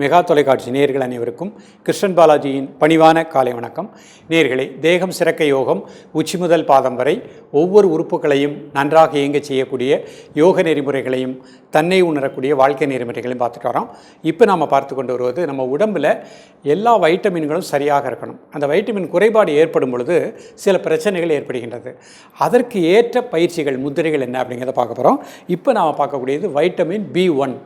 Mega தொலைக்காட்சி நேர்கள் அனைவருக்கும் கிருஷ்ணன் பாலாஜியின் பணிவான காலை வணக்கம். நேர்களே தேகம் சிறக்க யோகம் உச்சி முதல் பாதம் வரை ஒவ்வொரு உறுப்புகளையும் நன்றாக இயங்கச் செய்யக்கூடிய யோக நெறிமுறைகளையும் தன்னை உணரக்கூடிய வாழ்க்கை நெறிமுறைகளையும் பார்த்துட்டு வரோம். இப்போ நாம் பார்த்து கொண்டு வருவது நம்ம உடம்பில் எல்லா வைட்டமின்களும் சரியாக இருக்கணும். அந்த வைட்டமின் குறைபாடு ஏற்படும் பொழுது சில பிரச்சனைகள் ஏற்படுகின்றது. அதற்கு ஏற்ற பயிற்சிகள் முத்திரைகள் என்ன அப்படிங்கிறத பார்க்க போகிறோம். இப்போ நாம் பார்க்கக்கூடியது வைட்டமின் பி ஒன்.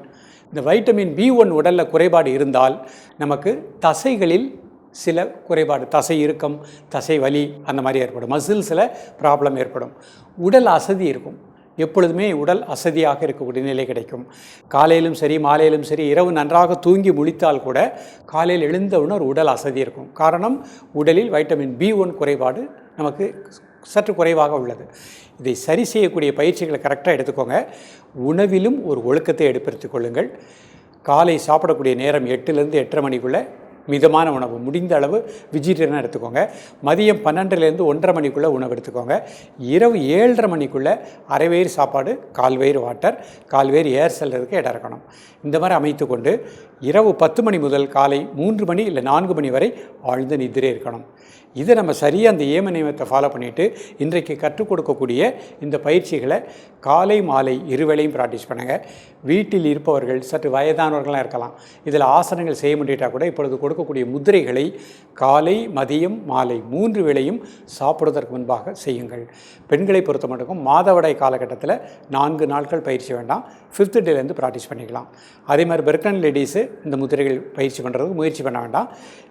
இந்த வைட்டமின் பி ஒன் உடலில் குறைபாடு இருந்தால் நமக்கு தசைகளில் சில குறைபாடு தசை இறுக்கம் தசை வலி அந்த மாதிரி ஏற்படும். மசில்ஸில் ப்ராப்ளம் ஏற்படும். உடல் அசதி இருக்கும். எப்பொழுதுமே உடல் அசதியாக இருக்கக்கூடிய நிலை கிடைக்கும். காலையிலும் சரி மாலையிலும் சரி இரவு நன்றாக தூங்கி முழித்தால் கூட காலையில் எழுந்தவுடன் ஒரு உடல் அசதி இருக்கும். காரணம் உடலில் வைட்டமின் பி ஒன் குறைபாடு நமக்கு சற்று குறைவாக உள்ளது. இதை சரி செய்யக்கூடிய பயிற்சிகளை கரெக்டாக எடுத்துக்கோங்க. உணவிலும் ஒரு ஒழுக்கத்தை எடுப்படுத்திக் கொள்ளுங்கள். காலை சாப்பிடக்கூடிய நேரம் எட்டுலேருந்து எட்டரை மணிக்குள்ளே மிதமான உணவு. முடிந்த அளவு வெஜிடேரியனாக எடுத்துக்கோங்க. மதியம் பன்னெண்டுலேருந்து ஒன்றரை மணிக்குள்ளே உணவு எடுத்துக்கோங்க. இரவு ஏழரை மணிக்குள்ளே அரைவயிறு சாப்பாடு கால்வயிறு வாட்டர் கால்வயிறு ஏர் செல்றதுக்கு இடம் இருக்கணும். இந்த மாதிரி அமைத்து கொண்டு இரவு பத்து மணி முதல் காலை மூன்று மணி இல்லை நான்கு மணி வரை ஆழ்ந்த நிதிரே இருக்கணும். இதை நம்ம சரியாக அந்த ஏம நியமத்தை ஃபாலோ பண்ணிவிட்டு இன்றைக்கு கற்றுக் கொடுக்கக்கூடிய இந்த பயிற்சிகளை காலை மாலை இருவேளையும் ப்ராக்டிஸ் பண்ணுங்கள் வீட்டில் இருப்பவர்கள் சற்று வயதானவர்களாக இருக்கலாம். இதில் ஆசனங்கள் செய்ய முடியிட்டால் கூட இப்பொழுது கொடுக்கக்கூடிய முதிரைகளை காலை மதியம் மாலை மூன்று வேளையும் சாப்பிடுவதற்கு முன்பாக செய்யுங்கள். பெண்களை பொறுத்த மட்டும் மாதவிடாய் காலகட்டத்தில் நான்கு நாட்கள் பயிற்சி வேண்டாம். ஃபிஃப்த் டேலேருந்து ப்ராக்டிஸ் பண்ணிக்கலாம். அதே மாதிரி பெர்கன் லேடிஸு இந்த முதிரைகள் பயிற்சி பண்ணுறதுக்கு முயற்சி பண்ண வேண்டாம்.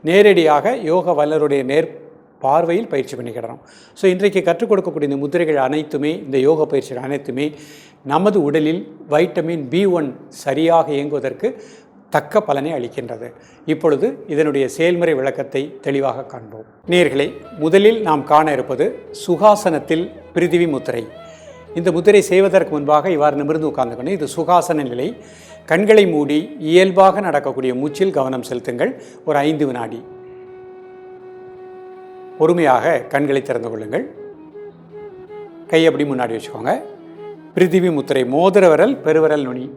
நேரடியாக யோக வல்லருடைய நேர் பார்வையில் பயிற்சி பண்ணிக்கிடணும் ஸோ இன்றைக்கு கற்றுக் கொடுக்கக்கூடிய இந்த முதிரைகள் அனைத்துமே இந்த யோக பயிற்சிகள் அனைத்துமே நமது உடலில் வைட்டமின் பி ஒன் சரியாக இயங்குவதற்கு தக்க பலனை அளிக்கின்றது. இப்பொழுது இதனுடைய செயல்முறை விளக்கத்தை தெளிவாக காண்போம். நேர்களை முதலில் நாம் காண இருப்பது சுகாசனத்தில் பிரிதிவி முத்திரை. இந்த முத்திரை செய்வதற்கு முன்பாக இவ்வாறு நிமிர்ந்து உட்கார்ந்துக்கணும் இது சுகாசன நிலை. கண்களை மூடி இயல்பாக நடக்கக்கூடிய மூச்சில் கவனம் செலுத்துங்கள். ஒரு ஐந்து வினாடி. பொறுமையாக கண்களை திறந்து கொள்ளுங்கள். கை அப்படி முன்னாடி வச்சுக்கோங்க. பிரிதிவி முத்திரை மோதிர விரல் பெருவிரல் நுனி.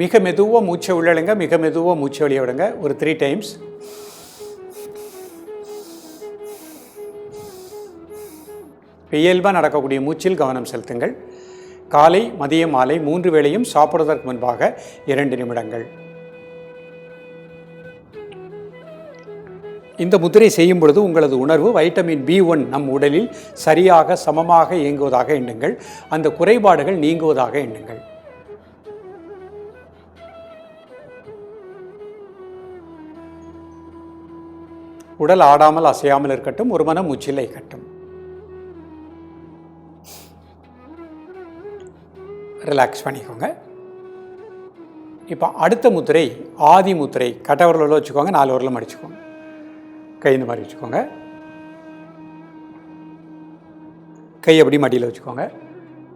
மிக மெதுவாக மூச்சை உள்ளழுங்க மிக மெதுவாக மூச்சை வெளியே விடுங்க. ஒரு த்ரீ டைம்ஸ் இயல்பாக நடக்கக்கூடிய மூச்சில் கவனம் செலுத்துங்கள். காலை மதியம் மாலை மூன்று வேளையும் சாப்பிடுவதற்கு முன்பாக இரண்டு நிமிடங்கள். இந்த முத்திரை செய்யும் பொழுது உங்களது உணர்வு வைட்டமின் பி ஒன் நம் உடலில் சரியாக சமமாக இயங்குவதாக எண்ணுங்கள். அந்த குறைபாடுகள் நீங்குவதாக எண்ணுங்கள். உடல் ஆடாமல் அசையாமல் இருக்கட்டும் ஒரு மனம் மூச்சில் கட்டும். ரிலாக்ஸ் பண்ணிக்கோங்க. இப்போ அடுத்த முத்திரை ஆதி முத்திரை கட்டவரில் வச்சுக்கோங்க நாலு வரலும் அடிச்சுக்கோங்க. கை இந்த மாதிரி வச்சுக்கோங்க. கை அப்படி மடியில் வச்சுக்கோங்க.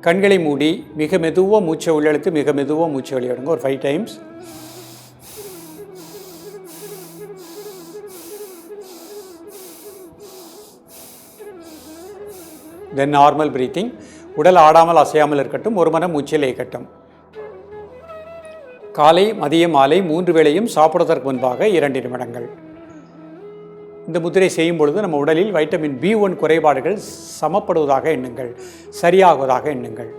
கண்களை மூடி மிக மெதுவாக மூச்சை உள்ளெழுத்து மிக மெதுவாக மூச்சை வெளியிடுங்க ஒரு five times then normal breathing உடல் ஆடாமல் அசையாமல் இருக்கட்டும் ஒரு மனம் மூச்சில் இயக்கட்டும். காலை மதியம் மாலை மூன்று வேளையும் சாப்பிடுவதற்கு முன்பாக இரண்டு நிமிடங்கள். இந்த முத்திரை செய்யும் பொழுது நம்ம உடலில் வைட்டமின் பி ஒன் குறைபாடுகள் சமப்படுவதாக எண்ணுங்கள் சரியாகுவதாக எண்ணுங்கள்.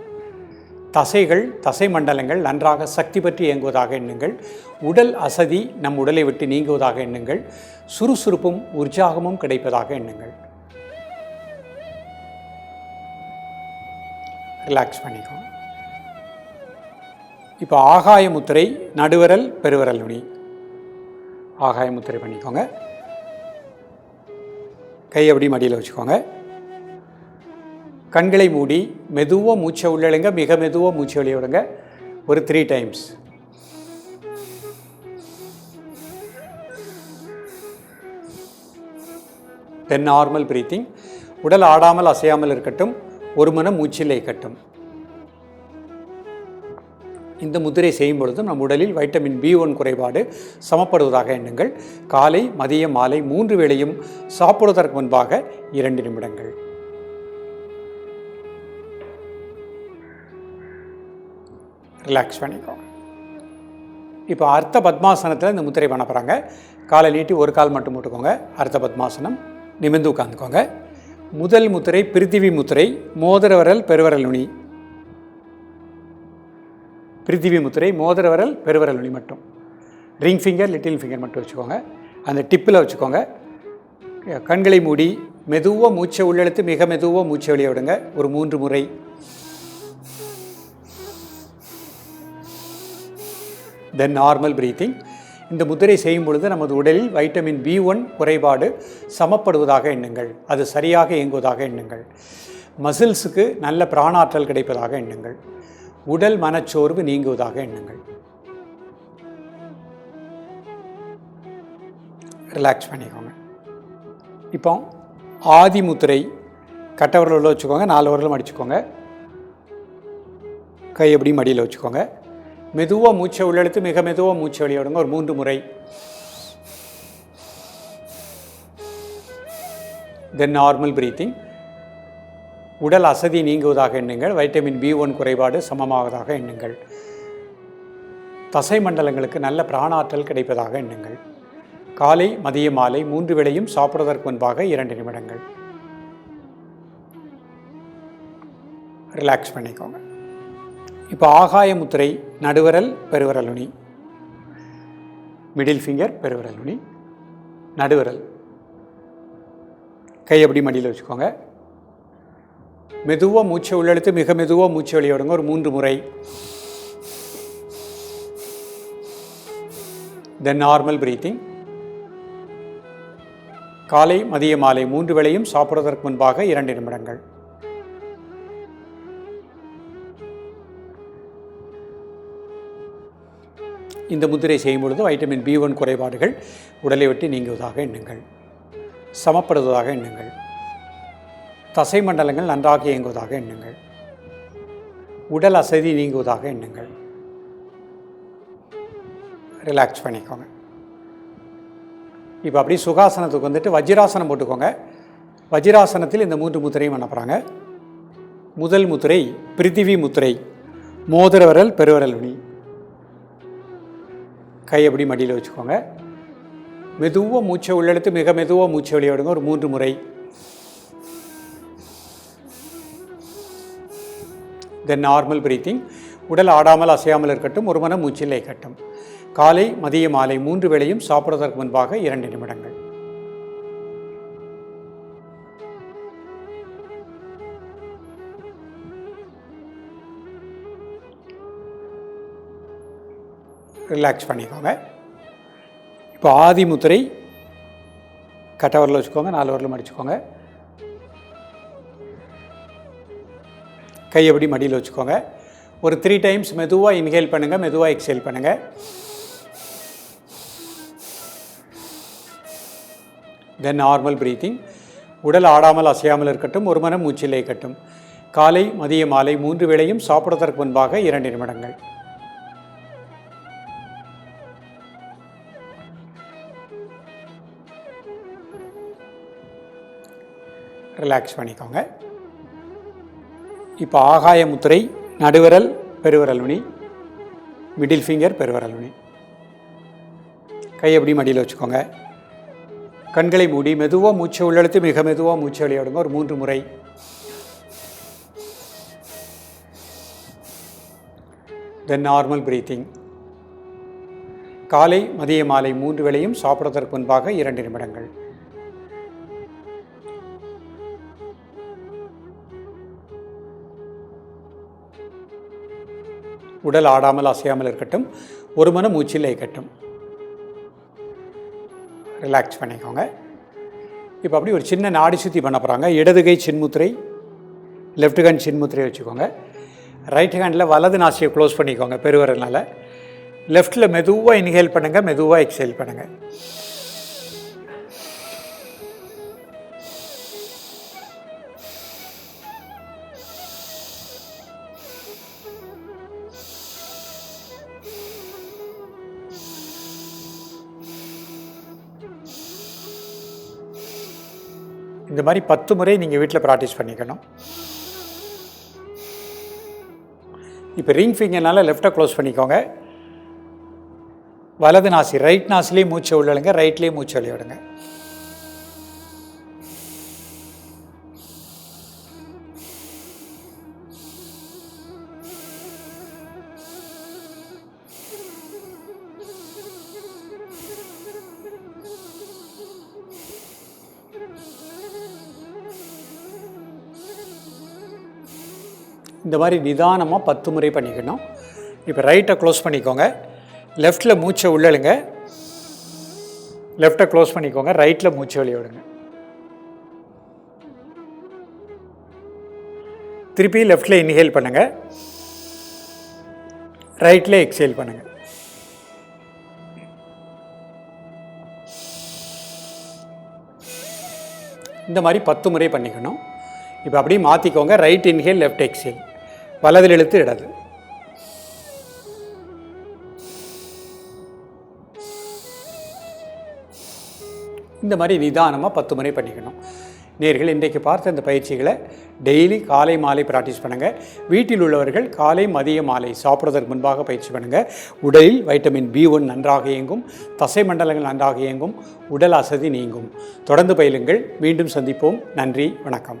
தசைகள் தசை மண்டலங்கள் நன்றாக சக்தி பற்றி இயங்குவதாக எண்ணுங்கள். உடல் அசதி நம் உடலை விட்டு நீங்குவதாக எண்ணுங்கள். சுறுசுறுப்பும் உற்சாகமும் கிடைப்பதாக எண்ணுங்கள். ரிலாக்ஸ் பண்ணிக்கோங்க இப்போ ஆகாய முத்திரை நடுவரல் பெருவரல் நுனி. ஆகாய முத்திரை பண்ணிக்கோங்க. கை அப்படி மடியில் வச்சுக்கோங்க. கண்களை மூடி மெதுவாக மூச்சை உள்ளழுங்க மிக மெதுவாக மூச்சை வெளியே விடுங்க. ஒரு three times then normal breathing உடல் ஆடாமல் அசையாமல் இருக்கட்டும். ஒரு மணம் மூச்சிலை கட்டும். இந்த முத்திரை செய்யும் பொழுதும் நம் உடலில் வைட்டமின் பி ஒன் குறைபாடு சமப்படுவதாக எண்ணுங்கள். காலை மதியம் மாலை மூன்று வேளையும் சாப்பிடுவதற்கு முன்பாக இரண்டு நிமிடங்கள். ரிலாக்ஸ் பண்ணிக்கோங்க. இப்போ அர்த்த பத்மாசனத்தில் இந்த முத்திரை பண்ண போகிறாங்க காலை நீட்டி ஒரு கால் மட்டும் போட்டுக்கோங்க. அர்த்த பத்மாசனம் நிமிர்ந்து உட்காந்துக்கோங்க முதல் முத்திரை பிரித்திவி முத்திரை மோதிரவரல் பெருவரல் நுனி பிரித்திவி முத்திரை மோதிரவரல் பெருவரல் நுனி மட்டும். ரிங் ஃபிங்கர் லிட்டில் ஃபிங்கர் மட்டும் வச்சுக்கோங்க. அந்த டிப்பில் வச்சுக்கோங்க. கண்களை மூடி மெதுவாக மூச்சை உள்ளெழுத்து மிக மெதுவாக மூச்சை வெளியே விடுங்க. ஒரு மூன்று முறை. தென் நார்மல் பிரீத்திங் இந்த முத்திரை செய்யும் பொழுது நமது உடலில் வைட்டமின் பி ஒன் குறைபாடு சமப்படுவதாக எண்ணுங்கள். அது சரியாக இயங்குவதாக எண்ணுங்கள். மசில்ஸுக்கு நல்ல பிராணாற்றல் கிடைப்பதாக எண்ணுங்கள். உடல் மனச்சோர்வு நீங்குவதாக எண்ணுங்கள். ரிலாக்ஸ் பண்ணிக்கோங்க. இப்போ ஆதி முத்திரை கட்டவரில் வச்சுக்கோங்க. நாலு வரலும் அடிச்சுக்கோங்க. கை எப்படி மடியில் வச்சுக்கோங்க. மெதுவாக மூச்சை உள்ளெழுத்து மிக மெதுவாக மூச்சை வெளியிடுங்க ஒரு மூன்று முறை. தென் நார்மல் பிரீத்திங் உடல் அசதி நீங்குவதாக எண்ணுங்கள். வைட்டமின் பி ஒன் குறைபாடு சமமாவதாக எண்ணுங்கள். தசை மண்டலங்களுக்கு நல்ல பிராணாற்றல் கிடைப்பதாக எண்ணுங்கள். காலை மதிய மாலை மூன்று வேளையும் சாப்பிடுவதற்கு முன்பாக இரண்டு நிமிடங்கள். ரிலாக்ஸ் பண்ணிக்கோங்க. இப்போ ஆகாய முத்திரை நடுவரல் பெருவரல் நுனி மிடில் ஃபிங்கர் பெருவரல் நுனி நடுவரல். கை அப்படி மடியில் வச்சுக்கோங்க. மெதுவாக மூச்சை உள்ளெடுத்து மிக மெதுவாக மூச்சை வெளியே ஒரு மூன்று முறை. தென் நார்மல் பிரீத்திங் காலை மதிய மாலை மூன்று வேளையும் சாப்பிடுவதற்கு முன்பாக இரண்டு நிமிடங்கள். இந்த முத்திரை செய்யும் பொழுது வைட்டமின் பி ஒன் குறைபாடுகள் உடலை விட்டு நீங்குவதாக எண்ணுங்கள். சமப்படுவதாக எண்ணுங்கள். தசை மண்டலங்கள் நன்றாக இயங்குவதாக எண்ணுங்கள். உடல் அசதி நீங்குவதாக எண்ணுங்கள். ரிலாக்ஸ் பண்ணிக்கோங்க. இப்போ அப்படியே சுகாசனத்துக்கு வந்துட்டு வஜ்ராசனம் போட்டுக்கோங்க. வஜ்ராசனத்தில் இந்த மூன்று முத்திரையும் அனுப்புகிறாங்க முதல் முத்திரை பிரித்திவி முத்திரை மோதிரவரல் பெருவரல் வினி கை அப்படி மடியில் வச்சுக்கோங்க. மெதுவாக மூச்சை உள்ளெடுத்து மிக மெதுவாக மூச்சை வெளியே விடுங்க. ஒரு மூன்று முறை. தென் நார்மல் பிரீத்திங் உடல் ஆடாமல் அசையாமல் இருக்கட்டும் ஒரு மன மூச்சில்லை கட்டும் காலை மதிய மாலை மூன்று வேளையும் சாப்பிடுவதற்கு முன்பாக இரண்டு நிமிடங்கள். ரிலாக்ஸ் பண்ணிக்கோங்க. இப்போ ஆதி முத்திரை கட்டவரில் வச்சுக்கோங்க நாலு வரலும் அடிச்சுக்கோங்க. கை எப்படி மடியில் வச்சுக்கோங்க. ஒரு த்ரீ டைம்ஸ் மெதுவாக இன்ஹேல் பண்ணுங்கள் மெதுவாக எக்ஸேல் பண்ணுங்கள் தென் நார்மல் ப்ரீத்திங் உடல் ஆடாமல் அசையாமல் இருக்கட்டும் ஒரு மனம் மூச்சிலே இருக்கட்டும் காலை மதிய மாலை மூன்று வேளையும் சாப்பிடுவதற்கு முன்பாக இரண்டு நிமிடங்கள். ரிலாக்ஸ் பண்ணிக்கோங்க. இப்போ ஆகாய முத்திரை நடுவிரல் பெருவிரல் நுனி மிடில் ஃபிங்கர் பெருவிரல் நுனி. கை எப்படி மடியில் வச்சுக்கோங்க. கண்களை மூடி மெதுவாக மூச்சை உள்ளெழுத்து மிக மெதுவாக மூச்சை வெளியிடுங்க. ஒரு மூன்று முறை. தென் நார்மல் பிரீத்திங் காலை மதிய மாலை மூன்று வேளையும் சாப்பிடுவதற்கு முன்பாக இரண்டு நிமிடங்கள். உடல் ஆடாமல் அசையாமல் இருக்கட்டும் ஒரு மன மூச்சில் இருக்கட்டும் ரிலாக்ஸ் பண்ணிக்கோங்க. இப்போ அப்படி ஒரு சின்ன நாடி சுற்றி பண்ண போகிறாங்க இடது கை சின்முத்திரை லெஃப்ட் ஹேண்ட் சின்முத்திரை வச்சுக்கோங்க. ரைட் ஹேண்டில் வலது நாசியை க்ளோஸ் பண்ணிக்கோங்க பெருவரனால் லெஃப்ட்டில் மெதுவாக இன்ஹேல் பண்ணுங்கள் மெதுவாக எக்ஸேல் பண்ணுங்கள் இந்த மாதிரி பத்து முறை நீங்கள் வீட்டில் ப்ராக்டிஸ் பண்ணிக்கணும். இப்போ ரிங் ஃபிங்கர்னால லெஃப்ட்டை க்ளோஸ் பண்ணிக்கோங்க. வலது நாசி ரைட் நாசிலே மூச்சை உள்ளழுங்க ரைட்லேயே மூச்சு வெளிய இந்த மாதிரி நிதானமாக பத்து முறை பண்ணிக்கணும். இப்போ ரைட்டை க்ளோஸ் பண்ணிக்கோங்க. லெஃப்ட்டில் மூச்சை உள்ளழுங்க லெஃப்ட்டை க்ளோஸ் பண்ணிக்கோங்க. ரைட்டில் மூச்சை வெளிய விடுங்க. திருப்பி லெஃப்ட்டில் இன்ஹேல் பண்ணுங்கள் ரைட்டில் எக்ஸேல் பண்ணுங்கள் இந்த மாதிரி பத்து முறை பண்ணிக்கணும். இப்போ அப்படியே மாற்றிக்கோங்க ரைட் இன்ஹேல் லெஃப்ட் எக்ஸேல் வலதில் இழுத்து இடது. இந்த மாதிரி நிதானமாக பத்து முறை பண்ணிக்கணும். நேர்கள் இன்றைக்கு பார்த்த இந்த பயிற்சிகளை டெய்லி காலை மாலை ப்ராக்டிஸ் பண்ணுங்கள் வீட்டில் உள்ளவர்கள் காலை மதிய மாலை சாப்பிட்றதற்கு முன்பாக பயிற்சி பண்ணுங்கள் உடலில் வைட்டமின் பி ஒன் நன்றாக இயங்கும். தசை மண்டலங்கள் நன்றாக இயங்கும். உடல் அசதி நீங்கும். தொடர்ந்து பயிலுங்கள். மீண்டும் சந்திப்போம். நன்றி. வணக்கம்.